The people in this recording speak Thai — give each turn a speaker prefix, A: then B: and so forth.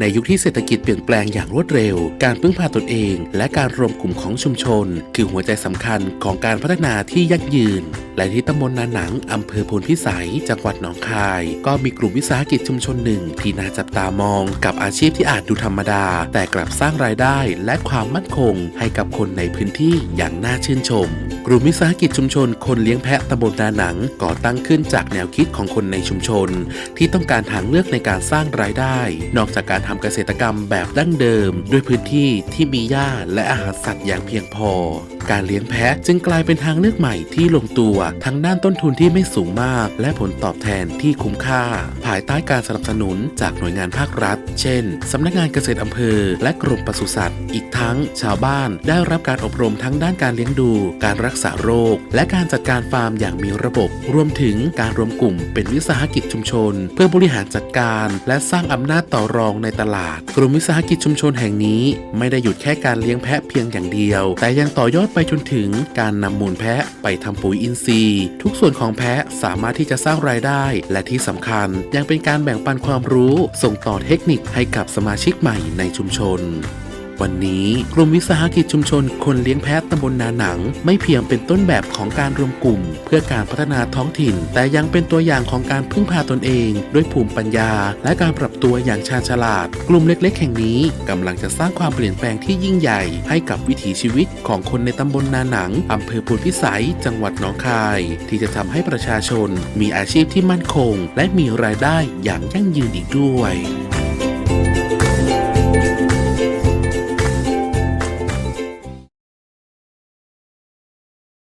A: ในยุคที่เศรษฐกิจเปลี่ยนแปลงอย่างรวดเร็ว การพึ่งพาตนเอง และการรวมกลุ่มของชุมชน คือหัวใจสำคัญของการพัฒนาที่ยั่งยืน และที่ตำบลนาหนังอำเภอพลพิสัย จังหวัดหนองคาย ก็มีกลุ่มวิสาหกิจชุมชนหนึ่งที่น่าจับตามองกับอาชีพที่อาจดูธรรมดา แต่กลับสร้างรายได้และความมั่นคงให้กับคนในพื้นที่อย่างน่าชื่นชม กลุ่มวิสาหกิจชุมชนคนเลี้ยงแพะตำบลนาหนังก่อตั้งขึ้นจากแนวคิดของคนในชุมชน ที่ต้องการทางเลือกในการสร้างรายได้ นอกจากการทำเกษตรกรรมแบบดั้งเดิม ด้วยพื้นที่ที่มีหญ้าและอาหารสัตว์อย่างเพียงพอ การเลี้ยงแพะจึงกลายเป็นทางเลือกใหม่ที่ลงตัวทั้งด้านต้นทุนที่ไม่สูงมาก และผลตอบแทนที่คุ้มค่า ภายใต้การสนับสนุนจากหน่วยงานภาครัฐ เช่นสำนักงานเกษตรอำเภอ และกรมปศุสัตว์ อีกทั้งชาวบ้านได้รับการอบรมทั้งด้านการเลี้ยงดู การรักษาโรค และการจัดการฟาร์มอย่างมีระบบ รวมถึงการรวมกลุ่มเป็นวิสาหกิจชุมชน เพื่อบริหารจัดการ และสร้างอำนาจต่อรองในตลาด กลุ่มวิสาหกิจชุมชนแห่งนี้ ไม่ได้หยุดแค่การเลี้ยงแพะเพียงอย่างเดียว แต่ยังต่อยอดไปจนถึงการนำมูลแพะไปทำปุ๋ยอินทรีย์ ทุกส่วนของแพะสามารถที่จะสร้างรายได้ และที่สำคัญยังเป็นการแบ่งปันความรู้ ส่งต่อเทคนิคให้กับสมาชิกใหม่ในชุมชนวันนี้กลุ่มวิสาหกิจชุมชนคนเลี้ยงแพะตำบลนาหนัง ไม่เพียงเป็นต้นแบบของการรวมกลุ่ม เพื่อการพัฒนาท้องถิ่น แต่ยังเป็นตัวอย่างของการพึ่งพาตนเอง ด้วยภูมิปัญญา และการปรับ ตัวอย่างชาญฉลาด กลุ่มเล็ก ๆ แห่งนี้กำลังจะสร้างความเปลี่ยนแปลงที่ยิ่งใหญ่ ให้กับวิถีชีวิตของคนในตำบลนาหนังอำเภอพูนพิสัย จังหวัดหนองคาย ที่จะทำให้ประชาชนมีอาชีพที่มั่นคง และมีรายได้อย่างยั่งยืนอีกด้วย